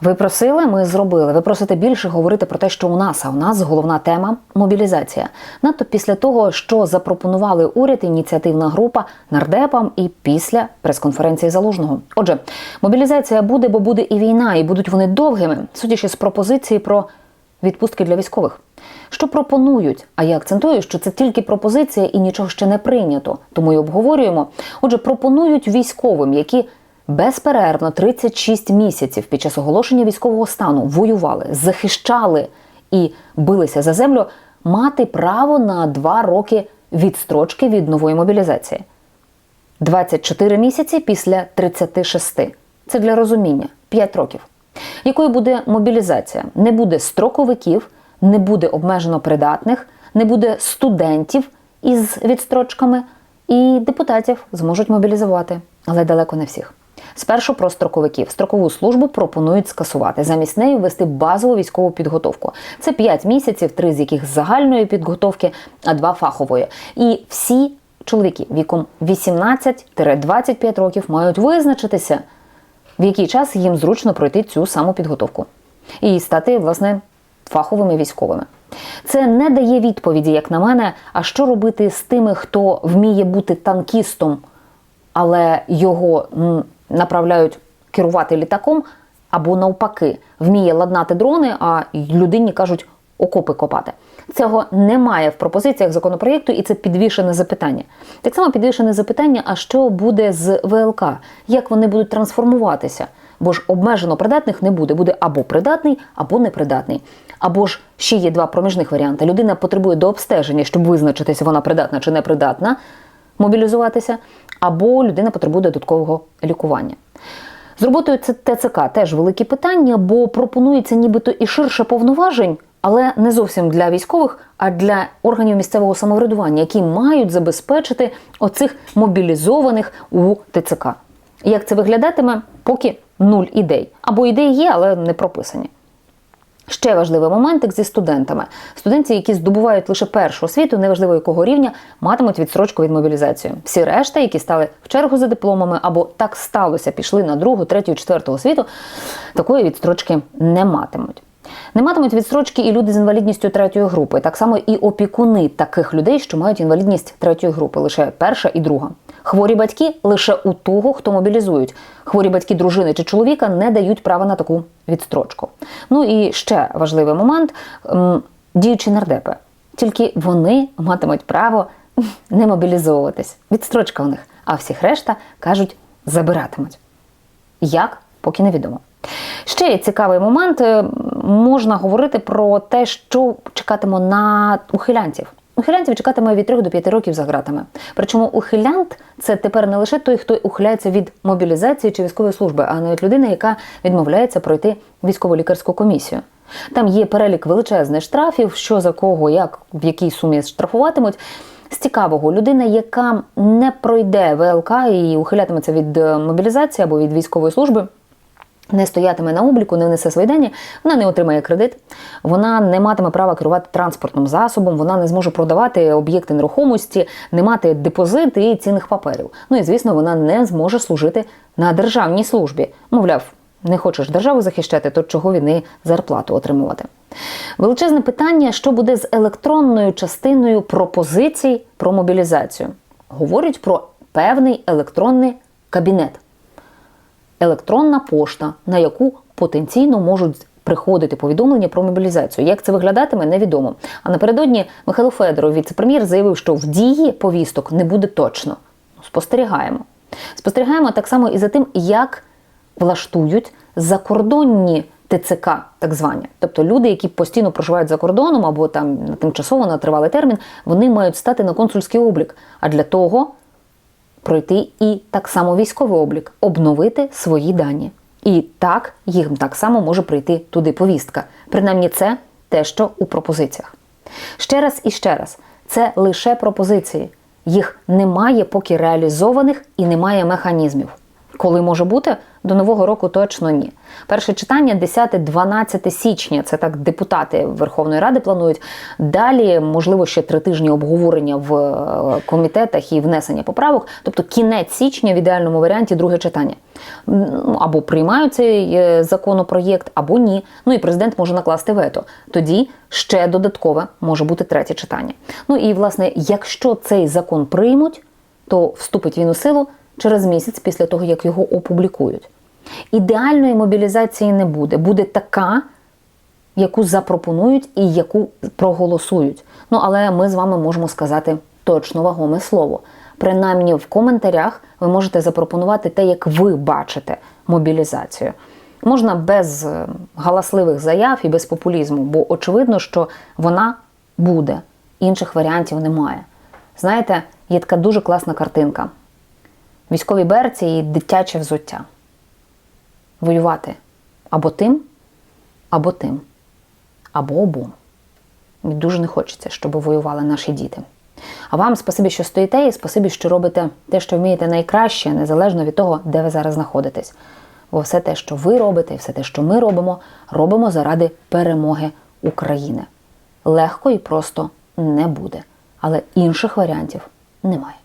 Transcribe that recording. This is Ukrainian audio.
Ви просили, ми зробили. Ви просите більше говорити про те, що у нас, а у нас головна тема мобілізація. Надто після того, що запропонували уряд, ініціативна група нардепам і після прес-конференції залужного. Отже, мобілізація буде, бо буде і війна, і будуть вони довгими, судячи з пропозиції про відпустки для військових. Що пропонують? А я акцентую, що це тільки пропозиція і нічого ще не прийнято. Тому й обговорюємо. Отже, пропонують військовим, які безперервно 36 місяців під час оголошення військового стану воювали, захищали і билися за землю, мати право на два роки відстрочки від нової мобілізації. 24 місяці після 36. Це для розуміння 5 років. Якою буде мобілізація? Не буде строковиків, не буде обмежено придатних, не буде студентів із відстрочками, і депутатів зможуть мобілізувати, але далеко не всіх. Спершу про строковиків. Строкову службу пропонують скасувати. Замість неї ввести базову військову підготовку. Це 5 місяців, три з яких загальної підготовки, а два фахової. І всі чоловіки віком 18-25 років мають визначитися, в який час їм зручно пройти цю саму підготовку і стати, власне, фаховими військовими. Це не дає відповіді, як на мене, а що робити з тими, хто вміє бути танкістом, але його направляють керувати літаком, або навпаки, вміє ладнати дрони, а людині кажуть окопи копати. Цього немає в пропозиціях законопроєкту, і це підвішене запитання. Так само підвішене запитання: а що буде з ВЛК? Як вони будуть трансформуватися? Бо ж обмежено придатних не буде. Буде або придатний, або непридатний. Або ж ще є два проміжних варіанти. Людина потребує до обстеження, щоб визначитися, вона придатна чи непридатна мобілізуватися, або людина потребує додаткового лікування. З роботою ТЦК теж великі питання, бо пропонується нібито і ширше повноважень, але не зовсім для військових, а для органів місцевого самоврядування, які мають забезпечити оцих мобілізованих у ТЦК. Як це виглядатиме, поки нуль ідей. Або ідеї є, але не прописані. Ще важливий момент зі студентами. Студенти, які здобувають лише першу освіту, неважливо якого рівня, матимуть відстрочку від мобілізації. Всі решта, які стали в чергу за дипломами або так сталося, пішли на другу, третю, четверту освіту, такої відстрочки не матимуть. Не матимуть відстрочки і люди з інвалідністю третьої групи, так само і опікуни таких людей, що мають інвалідність третьої групи, лише перша і друга. Хворі батьки лише у того, хто мобілізують. Хворі батьки дружини чи чоловіка не дають права на таку відстрочку. Ну і ще важливий момент: діючі нардепи. Тільки вони матимуть право не мобілізовуватись. Відстрочка у них. А всіх решта кажуть, забиратимуть. Як, поки невідомо. Ще цікавий момент. е, Можна говорити про те, що чекатиме на ухилянтів. Ухилянтів чекатиме від 3 до 5 років за ґратами. Причому ухилянт це тепер не лише той, хто ухиляється від мобілізації чи військової служби, а навіть людина, яка відмовляється пройти військово-лікарську комісію. Там є перелік величезних штрафів, що за кого, як в якій сумі штрафуватимуть. З цікавого, людина, яка не пройде ВЛК і ухилятиметься від е, мобілізації або від військової служби, не стоятиме на обліку, не внесе свої дані, вона не отримає кредит, вона не матиме права керувати транспортним засобом, вона не зможе продавати об'єкти нерухомості, не мати депозит і цінних паперів. Ну і звісно, вона не зможе служити на державній службі. Мовляв, не хочеш державу захищати, то чого від неї зарплату отримувати? Величезне питання, що буде з електронною частиною пропозицій про мобілізацію. Говорять про певний електронний кабінет електронна пошта, на яку потенційно можуть приходити повідомлення про мобілізацію. Як це виглядатиме, невідомо. А напередодні Михайло Федоров, віце-прем'єр, заявив, що в дії повісток не буде точно. Спостерігаємо. Спостерігаємо так само і за тим, як влаштують закордонні. ТЦК, так звані, тобто люди, які постійно проживають за кордоном або там тимчасово на тривалий термін, вони мають стати на консульський облік. А для того пройти і так само військовий облік, обновити свої дані. І так їм так само може прийти туди повістка. Принаймні, це те, що у пропозиціях. Ще раз і ще раз, це лише пропозиції. Їх немає поки реалізованих і немає механізмів. Коли може бути? До нового року точно ні. Перше читання 10-12 січня. Це так депутати Верховної Ради планують. Далі, можливо, ще три тижні обговорення в е, комітетах і внесення поправок. Тобто кінець січня в ідеальному варіанті друге читання. Ну, Або приймають цей е, законопроєкт, або ні. Ну і президент може накласти вето. Тоді ще додаткове може бути третє читання. Ну і власне, якщо цей закон приймуть, то вступить він у силу через місяць після того, як його опублікують. Ідеальної мобілізації не буде. Буде така, яку запропонують і яку проголосують. Ну, але ми з вами можемо сказати точно вагоме слово. Принаймні в коментарях ви можете запропонувати те, як ви бачите мобілізацію. Можна без е, галасливих заяв і без популізму, бо очевидно, що вона буде. Інших варіантів немає. Знаєте, є така дуже класна картинка військові берці і дитяче взуття. Воювати або тим, або тим, або обом. Мені дуже не хочеться, щоб воювали наші діти. А вам спасибі, що стоїте, і спасибі, що робите те, що вмієте найкраще, незалежно від того, де ви зараз знаходитесь. Бо все те, що ви робите, і все те, що ми робимо, робимо заради перемоги України. Легко і просто не буде. Але інших варіантів немає.